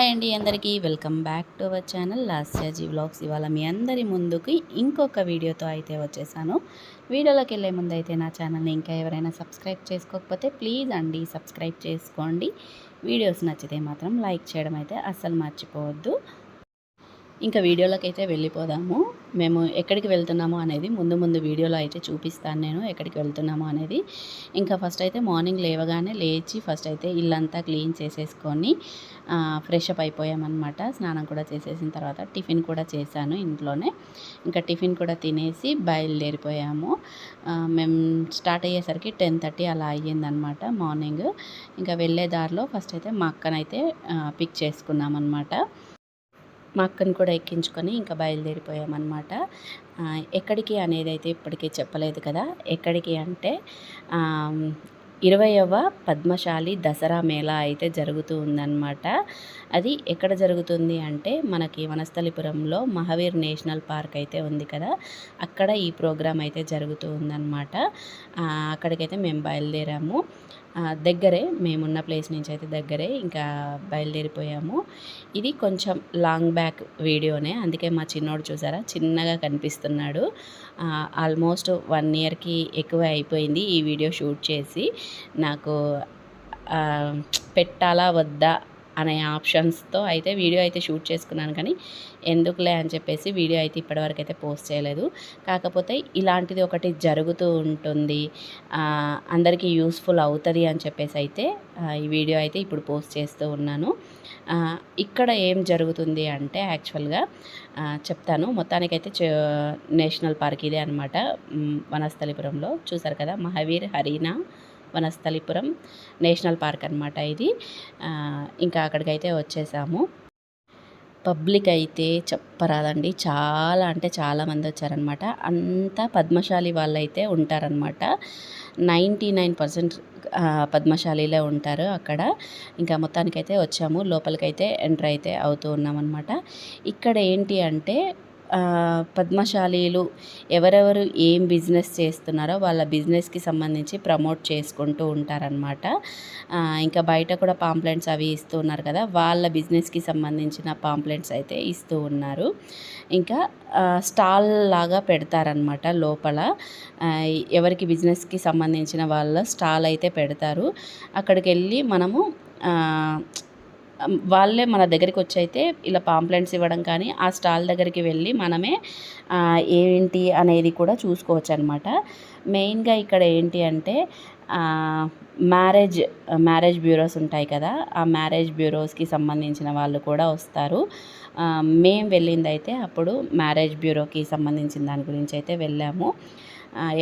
Hi అండి అందరికీ. Welcome back to our channel Lasyaji vlogs. ఇవాళ మీ అందరి ముందుకి ఇంకొక వీడియోతో అయితే వచ్చేసాను. వీడియోలోకి వెళ్ళే ముందు అయితే నా ఛానల్ని ఇంకా ఎవరైనా సబ్స్క్రైబ్ చేసుకోకపోతే ప్లీజ్ అండి సబ్స్క్రైబ్ చేసుకోండి. వీడియోస్ నచ్చితే మాత్రం లైక్ చేయడం అయితే అస్సలు మర్చిపోవద్దు. ఇంకా వీడియోలోకి అయితే వెళ్ళిపోదాము. మేము ఎక్కడికి వెళ్తున్నాము అనేది ముందు ముందు వీడియోలో అయితే చూపిస్తాను నేను ఎక్కడికి వెళ్తున్నాము అనేది. ఇంకా ఫస్ట్ అయితే మార్నింగ్ లేవగానే లేచి ఫస్ట్ అయితే ఇల్లంతా క్లీన్ చేసేసుకొని ఫ్రెష్ అప్ అయిపోయామన్నమాట. స్నానం కూడా చేసేసిన తర్వాత టిఫిన్ కూడా చేశాను ఇంట్లోనే. ఇంకా టిఫిన్ కూడా తినేసి బయలుదేరిపోయాము. మేము స్టార్ట్ అయ్యేసరికి టెన్ థర్టీ అలా అయ్యిందనమాట మార్నింగ్. ఇంకా వెళ్ళే దారిలో ఫస్ట్ అయితే మా అక్కనైతే పిక్ చేసుకున్నామన్నమాట. మా అక్కని కూడా ఎక్కించుకొని ఇంకా బయలుదేరిపోయామన్నమాట. ఎక్కడికి అనేది అయితే ఇప్పటికీ చెప్పలేదు కదా. ఎక్కడికి అంటే ఇరవయవ పద్మశాలి దసరా మేళా అయితే జరుగుతూ ఉందన్నమాట. అది ఎక్కడ జరుగుతుంది అంటే మనకి వనస్థలిపురంలో మహావీర్ నేషనల్ పార్క్ అయితే ఉంది కదా. అక్కడ ఈ ప్రోగ్రాం అయితే జరుగుతూ ఉందన్నమాట. అక్కడికైతే మేము బయలుదేరాము. దగ్గరే మేమున్న ప్లేస్ నుంచి అయితే దగ్గరే ఇంకా బయలుదేరిపోయాము. ఇది కొంచెం లాంగ్ బ్యాక్ వీడియోనే అందుకే మా చిన్నోడు చూసారా? చిన్నగా కనిపిస్తున్నాడు. ఆల్మోస్ట్ వన్ ఇయర్కి ఎక్కువ అయిపోయింది ఈ వీడియో షూట్ చేసి. నాకు పెట్టాలా వద్దా అనే ఆప్షన్స్తో అయితే వీడియో అయితే షూట్ చేసుకున్నాను కానీ ఎందుకులే అని చెప్పేసి వీడియో అయితే ఇప్పటివరకు అయితే పోస్ట్ చేయలేదు. కాకపోతే ఇలాంటిది ఒకటి జరుగుతూ ఉంటుంది. అందరికీ యూస్ఫుల్ అవుతుంది అని చెప్పేసి అయితే ఈ వీడియో అయితే ఇప్పుడు పోస్ట్ చేస్తూ ఉన్నాను. ఇక్కడ ఏం జరుగుతుంది అంటే యాక్చువల్గా చెప్తాను. మొత్తానికైతే నేషనల్ పార్క్ ఇదే అనమాట వనస్థలిపురంలో. చూసారు కదా? మహావీర్ హరీనా వనస్థలిపురం నేషనల్ పార్క్ అనమాట ఇది. ఇంకా అక్కడికైతే వచ్చేసాము. పబ్లిక్ అయితే చెప్పరాదండి. చాలా అంటే చాలామంది వచ్చారనమాట అంతా పద్మశాలి వాళ్ళు అయితే ఉంటారనమాట నైంటీ నైన్ పర్సెంట్ పద్మశాలిలే ఉంటారు అక్కడ. ఇంకా మొత్తానికైతే వచ్చాము. లోపలికైతే ఎంటర్ అయితే అవుతూ ఉన్నామన్నమాట. ఇక్కడ ఏంటి అంటే పద్మశాలీలు ఎవరెవరు ఏం బిజినెస్ చేస్తున్నారో వాళ్ళ బిజినెస్కి సంబంధించి ప్రమోట్ చేసుకుంటూ ఉంటారనమాట ఇంకా బయట కూడా పాంప్లెంట్స్ అవి ఇస్తూ ఉన్నారు కదా వాళ్ళ బిజినెస్కి సంబంధించిన పాంప్లెంట్స్ అయితే ఇస్తూ ఉన్నారు. ఇంకా స్టాల్ లాగా పెడతారనమాట లోపల. ఎవరికి బిజినెస్కి సంబంధించిన వాళ్ళ స్టాల్ అయితే పెడతారు. అక్కడికి వెళ్ళి మనము వాళ్ళే మన దగ్గరికి వచ్చి అయితే ఇలా పాంప్లెంట్స్ ఇవ్వడం కానీ ఆ స్టాల్ దగ్గరికి వెళ్ళి మనమే ఏంటి అనేది కూడా చూసుకోవచ్చు అనమాట మెయిన్గా ఇక్కడ ఏంటి అంటే మ్యారేజ్ మ్యారేజ్ బ్యూరోస్ ఉంటాయి కదా ఆ మ్యారేజ్ బ్యూరోస్కి సంబంధించిన వాళ్ళు కూడా వస్తారు. మేము వెళ్ళింది అయితే అప్పుడు మ్యారేజ్ బ్యూరోకి సంబంధించిన దాని గురించి అయితే వెళ్ళాము.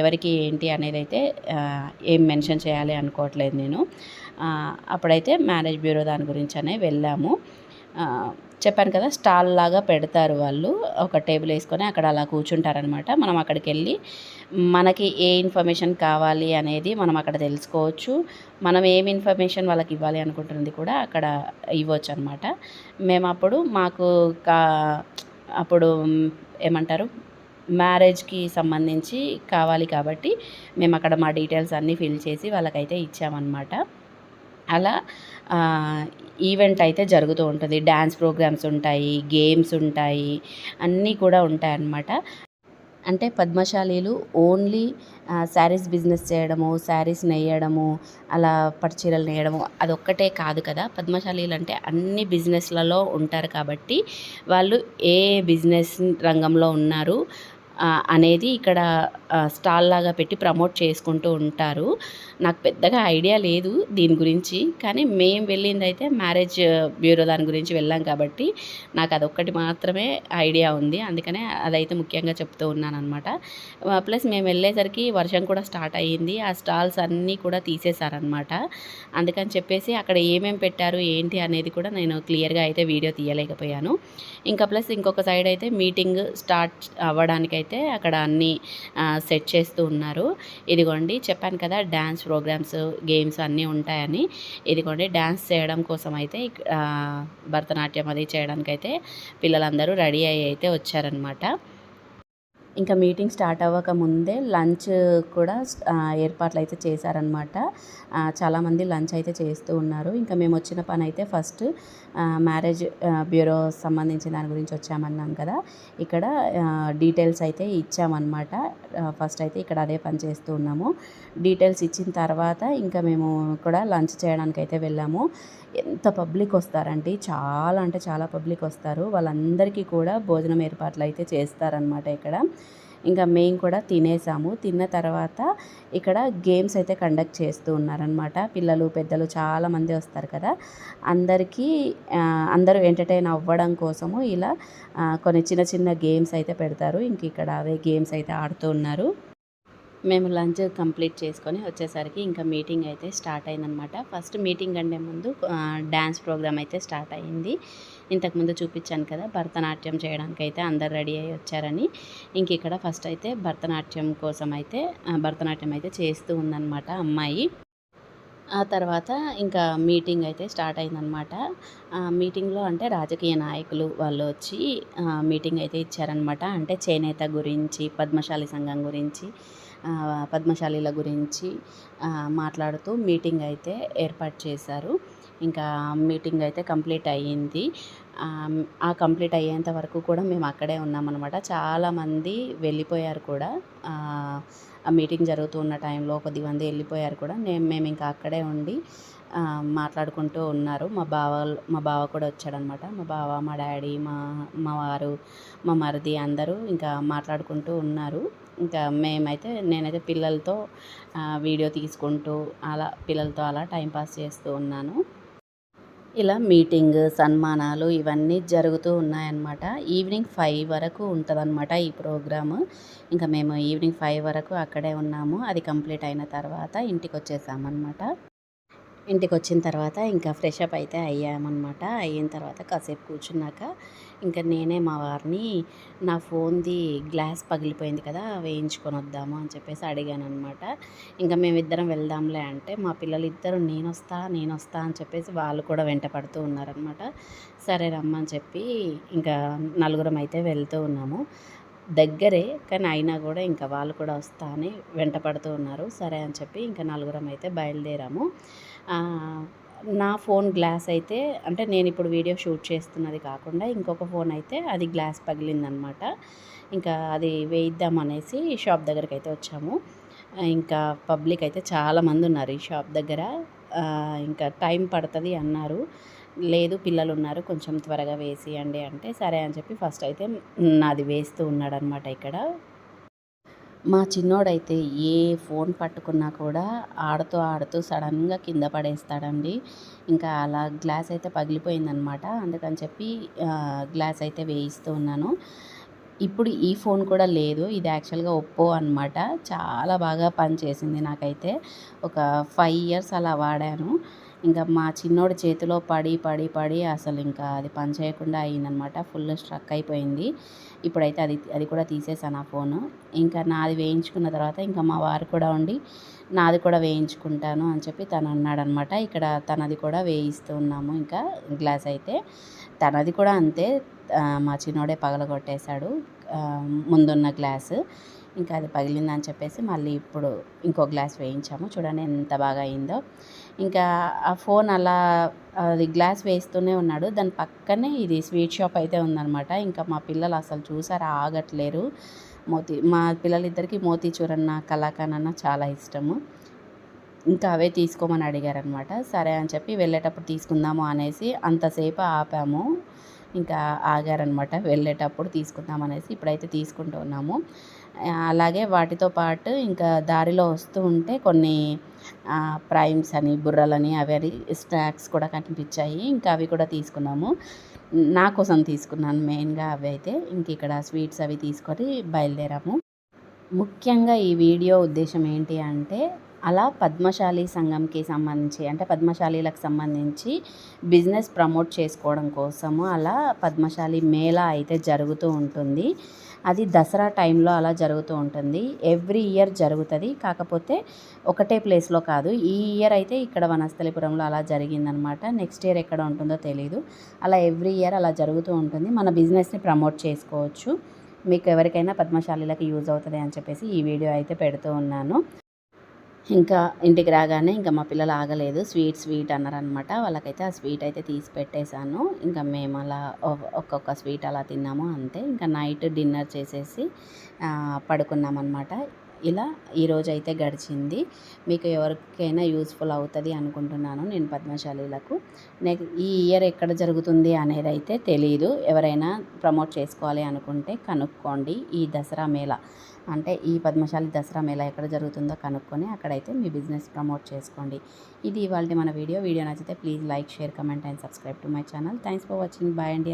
ఎవరికి ఏంటి అనేది అయితే ఏం మెన్షన్ చేయాలి అనుకోవట్లేదు నేను. అప్పుడైతే మ్యారేజ్ బ్యూరో దాని గురించి అనే వెళ్ళాము చెప్పాను కదా స్టాల్ లాగా పెడతారు వాళ్ళు. ఒక టేబుల్ వేసుకొని అక్కడ అలా కూర్చుంటారనమాట. మనం అక్కడికి వెళ్ళి మనకి ఏ ఇన్ఫర్మేషన్ కావాలి అనేది మనం అక్కడ తెలుసుకోవచ్చు. మనం ఏం ఇన్ఫర్మేషన్ వాళ్ళకి ఇవ్వాలి అనుకుంటున్నది కూడా అక్కడ ఇవ్వచ్చు అనమాట మేము అప్పుడు మాకు కా అప్పుడు ఏమంటారు? మ్యారేజ్కి సంబంధించి కావాలి కాబట్టి మేము అక్కడ మా డీటెయిల్స్ అన్నీ ఫిల్ చేసి వాళ్ళకైతే ఇచ్చామన్నమాట. అలా ఈవెంట్ అయితే జరుగుతూ ఉంటుంది. డ్యాన్స్ ప్రోగ్రామ్స్ ఉంటాయి గేమ్స్ ఉంటాయి అన్నీ కూడా ఉంటాయన్నమాట. అంటే పద్మశాలీలు ఓన్లీ శారీస్ బిజినెస్ చేయడము శారీస్ నెయ్యడము అలా పట్టు నేయడము అదొక్కటే కాదు కదా. పద్మశాలీలు అంటే అన్ని బిజినెస్లలో ఉంటారు కాబట్టి వాళ్ళు ఏ బిజినెస్ రంగంలో ఉన్నారు అనేది ఇక్కడ స్టాల్ లాగా పెట్టి ప్రమోట్ చేసుకుంటూ ఉంటారు. నాకు పెద్దగా ఐడియా లేదు దీని గురించి కానీ మేము వెళ్ళింది అయితే మ్యారేజ్ బ్యూరో దాని గురించి వెళ్ళాం కాబట్టి నాకు అదొక్కటి మాత్రమే ఐడియా ఉంది. అందుకనే అదైతే ముఖ్యంగా చెప్తూ ఉన్నాను అనమాట ప్లస్ మేము వెళ్ళేసరికి వర్షం కూడా స్టార్ట్ అయ్యింది. ఆ స్టాల్స్ అన్నీ కూడా తీసేశారనమాట అందుకని చెప్పేసి అక్కడ ఏమేమి పెట్టారు ఏంటి అనేది కూడా నేను క్లియర్గా అయితే వీడియో తీయలేకపోయాను. ఇంకా ప్లస్ ఇంకొక సైడ్ అయితే మీటింగ్ స్టార్ట్ అవ్వడానికైతే అయితే అక్కడ అన్నీ సెట్ చేస్తూ ఉన్నారు. ఇదిగోండి చెప్పాను కదా డ్యాన్స్ ప్రోగ్రామ్స్ గేమ్స్ అన్నీ ఉంటాయని. ఇదిగోండి డ్యాన్స్ చేయడం కోసం అయితే భరతనాట్యం అది చేయడానికైతే పిల్లలందరూ రెడీ అయ్యి అయితే వచ్చారనమాట ఇంకా మీటింగ్ స్టార్ట్ అవ్వక ముందే లంచ్ కూడా ఏర్పాట్లు అయితే చేశారనమాట చాలామంది లంచ్ అయితే చేస్తూ ఉన్నారు. ఇంకా మేము వచ్చిన పని అయితే ఫస్ట్ మ్యారేజ్ బ్యూరో సంబంధించిన దాని గురించి వచ్చామన్నాం కదా. ఇక్కడ డీటెయిల్స్ అయితే ఇచ్చామన్నమాట. ఫస్ట్ అయితే ఇక్కడ అదే పని చేస్తూ ఉన్నాము. డీటెయిల్స్ ఇచ్చిన తర్వాత ఇంకా మేము కూడా లంచ్ చేయడానికి అయితే వెళ్ళాము. ఎంత పబ్లిక్ వస్తారంటే చాలా అంటే చాలా పబ్లిక్ వస్తారు. వాళ్ళందరికీ కూడా భోజనం ఏర్పాట్లు అయితే చేస్తారనమాట ఇక్కడ. ఇంకా మేము కూడా తినేసాము. తిన్న తర్వాత ఇక్కడ గేమ్స్ అయితే కండక్ట్ చేస్తూ ఉన్నారనమాట పిల్లలు పెద్దలు చాలామంది వస్తారు కదా. అందరికీ అందరూ ఎంటర్టైన్ అవ్వడం కోసము ఇలా కొన్ని చిన్న చిన్న గేమ్స్ అయితే పెడతారు. ఇంక ఇక్కడ అవే గేమ్స్ అయితే ఆడుతూ ఉన్నారు. మేము లంచ్ కంప్లీట్ చేసుకొని వచ్చేసరికి ఇంకా మీటింగ్ అయితే స్టార్ట్ అయిందనమాట ఫస్ట్ మీటింగ్ అంటే ముందు డ్యాన్స్ ప్రోగ్రామ్ అయితే స్టార్ట్ అయింది. ఇంతకుముందు చూపించాను కదా భరతనాట్యం చేయడానికి అయితే అందరు రెడీ అయ్యి వచ్చారని. ఇంక ఇక్కడ ఫస్ట్ అయితే భరతనాట్యం కోసం అయితే భరతనాట్యం అయితే చేస్తూ ఉందన్నమాట అమ్మాయి. ఆ తర్వాత ఇంకా మీటింగ్ అయితే స్టార్ట్ అయిందనమాట మీటింగ్లో అంటే రాజకీయ నాయకులు వాళ్ళు వచ్చి మీటింగ్ అయితే ఇచ్చారనమాట అంటే చేనేత గురించి పద్మశాలి సంఘం గురించి పద్మశాలీల గురించి మాట్లాడుతూ మీటింగ్ అయితే ఏర్పాటు చేశారు. ఇంకా మీటింగ్ అయితే కంప్లీట్ అయ్యింది. ఆ, కంప్లీట్ అయ్యేంత వరకు కూడా మేము అక్కడే ఉన్నామన్నమాట. చాలామంది వెళ్ళిపోయారు కూడా. ఆ, మీటింగ్ జరుగుతూ ఉన్న టైంలో కొద్దిమంది వెళ్ళిపోయారు కూడా. నేను మేము ఇంకా అక్కడే ఉండి మాట్లాడుకుంటూ ఉన్నారు. మా బావ మా బావ కూడా వచ్చాడనమాట మా బావ మా డాడీ మా మా వారు మా మరిది అందరూ ఇంకా మాట్లాడుకుంటూ ఉన్నారు. ఇంకా మేమైతే నేనైతే పిల్లలతో వీడియో తీసుకుంటూ అలా పిల్లలతో అలా టైంపాస్ చేస్తూ ఉన్నాను. ఇలా మీటింగ్ సన్మానాలు ఇవన్నీ జరుగుతూ ఉన్నాయన్నమాట. ఈవినింగ్ ఫైవ్ వరకు ఉంటుందన్నమాట ఈ ప్రోగ్రాము. ఇంకా మేము ఈవినింగ్ ఫైవ్ వరకు అక్కడే ఉన్నాము. అది కంప్లీట్ అయిన తర్వాత ఇంటికి వచ్చేసామన్నమాట. ఇంటికి వచ్చిన తర్వాత ఇంకా ఫ్రెష్ అప్ అయితే అయ్యామన్నమాట. అయిన తర్వాత కాసేపు కూర్చున్నాక ఇంకా నేనే మా వారిని నా ఫోన్ది గ్లాస్ పగిలిపోయింది కదా వేయించుకొని వద్దాము అని చెప్పేసి అడిగాను అనమాట ఇంకా మేమిద్దరం వెళ్దాంలే అంటే మా పిల్లలు ఇద్దరు నేను వస్తా నేను వస్తా అని చెప్పేసి వాళ్ళు కూడా వెంట పడుతూ ఉన్నారనమాట సరే రమ్మని చెప్పి ఇంకా నలుగురం అయితే వెళ్తూ ఉన్నాము. దగ్గరే కానీ అయినా కూడా ఇంకా వాళ్ళు కూడా వస్తా అని వెంట పడుతూ ఉన్నారు. సరే అని చెప్పి ఇంకా నలుగురం అయితే బయలుదేరాము. నా ఫోన్ గ్లాస్ అయితే అంటే నేను ఇప్పుడు వీడియో షూట్ చేస్తున్నది కాకుండా ఇంకొక ఫోన్ అయితే అది గ్లాస్ పగిలిందనమాట. ఇంకా అది వేయిద్దాం అనేసి షాప్ దగ్గరికి అయితే వచ్చాము. ఇంకా పబ్లిక్ అయితే చాలామంది ఉన్నారు ఈ షాప్ దగ్గర. ఇంకా టైం పడుతుంది అన్నారు. లేదు పిల్లలు ఉన్నారు కొంచెం త్వరగా వేసియండి అంటే సరే అని చెప్పి ఫస్ట్ అయితే నాది వేస్తూ ఉన్నాడనమాట ఇక్కడ. మా చిన్నోడైతే ఏ ఫోన్ పట్టుకున్నా కూడా ఆడుతూ ఆడుతూ సడన్గా కింద పడేస్తాడండి. ఇంకా అలా గ్లాస్ అయితే పగిలిపోయిందనమాట అందుకని చెప్పి గ్లాస్ అయితే వేయిస్తూ ఉన్నాను. ఇప్పుడు ఈ ఫోన్ కూడా లేదు. ఇది యాక్చువల్గా ఒప్పో అనమాట చాలా బాగా పనిచేసింది నాకైతే. ఒక ఫైవ్ ఇయర్స్ అలా వాడాను. ఇంకా మా చిన్నోడి చేతిలో పడి పడి పడి అసలు ఇంకా అది పని చేయకుండా అయిందనమాట. ఫుల్ స్ట్రక్ అయిపోయింది. ఇప్పుడైతే అది అది కూడా తీసేసాను ఆ ఫోను. ఇంకా నాది వేయించుకున్న తర్వాత ఇంకా మా వారు కూడా ఉండి నాది కూడా వేయించుకుంటాను అని చెప్పి తను అన్నాడనమాట. ఇక్కడ తనది కూడా వేయిస్తూ ఉన్నాము ఇంకా గ్లాస్ అయితే. తనది కూడా అంతే. మా చిన్నోడే పగలగొట్టేశాడు. ముందున్న గ్లాసు. ఇంకా అది పగిలిందని చెప్పేసి మళ్ళీ ఇప్పుడు ఇంకో గ్లాస్ వేయించాము. చూడండి ఎంత బాగా అయిందో. ఇంకా ఆ ఫోన్ అలా అది గ్లాస్ వేస్తూనే ఉన్నాడు. దాని పక్కనే ఇది స్వీట్ షాప్ అయితే ఉందన్నమాట. ఇంకా మా పిల్లలు అసలు చూసారు ఆగట్లేరు. మోతి మా పిల్లలిద్దరికి మోతీచూర్ అన్న కలాకాన్ అన్న చాలా ఇష్టము. ఇంకా అవే తీసుకోమని అడిగారనమాట సరే అని చెప్పి వెళ్ళేటప్పుడు తీసుకుందాము అనేసి అంతసేపు ఆపాము. ఇంకా ఆగారనమాట వెళ్ళేటప్పుడు తీసుకుందాం అనేసి ఇప్పుడైతే తీసుకుంటూ ఉన్నాము. అలాగే వాటితో పాటు ఇంకా దారిలో వస్తూ ఉంటే కొన్ని ప్రైమ్స్ అని బుర్రలని అవి అని స్నాక్స్ కూడా కనిపించాయి. ఇంకా అవి కూడా తీసుకున్నాము. నా కోసం తీసుకున్నాను మెయిన్గా అవి అయితే. ఇంక ఇక్కడ స్వీట్స్ అవి తీసుకొని బయలుదేరాము. ముఖ్యంగా ఈ వీడియో ఉద్దేశం ఏంటి అంటే అలా పద్మశాలి సంఘంకి సంబంధించి అంటే పద్మశాలీలకు సంబంధించి బిజినెస్ ప్రమోట్ చేసుకోవడం కోసము అలా పద్మశాలి మేళా అయితే జరుగుతూ ఉంటుంది. అది దసరా టైంలో అలా జరుగుతూ ఉంటుంది. ఎవ్రీ ఇయర్ జరుగుతుంది. కాకపోతే ఒకటే ప్లేస్లో కాదు. ఈ ఇయర్ అయితే ఇక్కడ వనస్థలిపురంలో అలా జరిగిందనమాట. నెక్స్ట్ ఇయర్ ఎక్కడ ఉంటుందో తెలియదు అలా ఎవ్రీ ఇయర్ అలా జరుగుతూ ఉంటుంది. మన బిజినెస్ని ప్రమోట్ చేసుకోవచ్చు. మీకు ఎవరికైనా పద్మశాలిలకు యూజ్ అవుతుంది అని చెప్పేసి ఈ వీడియో అయితే పెడుతూ ఉన్నాను. ఇంకా ఇంటికి రాగానే ఇంకా మా పిల్లలు ఆగలేదు. స్వీట్ స్వీట్ అన్నారనమాట వాళ్ళకైతే ఆ స్వీట్ అయితే తీసి పెట్టేశాను. ఇంకా మేము అలా ఒక్కొక్క స్వీట్ అలా తిన్నాము అంతే. ఇంకా నైట్ డిన్నర్ చేసేసి పడుకున్నామన్నమాట. ఇలా ఈరోజు అయితే గడిచింది. మీకు ఎవరికైనా యూస్ఫుల్ అవుతుంది అనుకుంటున్నాను నేను పద్మశాలీలకు. నెక్స్ట్ ఈ ఇయర్ ఎక్కడ జరుగుతుంది అనేది అయితే తెలియదు ఎవరైనా ప్రమోట్ చేసుకోవాలి అనుకుంటే కనుక్కోండి. ఈ దసరా మేళ అంటే ఈ పద్మశాలి దసరా మేళ ఎక్కడ జరుగుతుందో కనుక్కొని అక్కడైతే మీ బిజినెస్ ప్రమోట్ చేసుకోండి. ఇది ఇవాళ మన వీడియో. వీడియో నచ్చితే please like share comment and subscribe to my channel. Thanks for watching. Bye అండి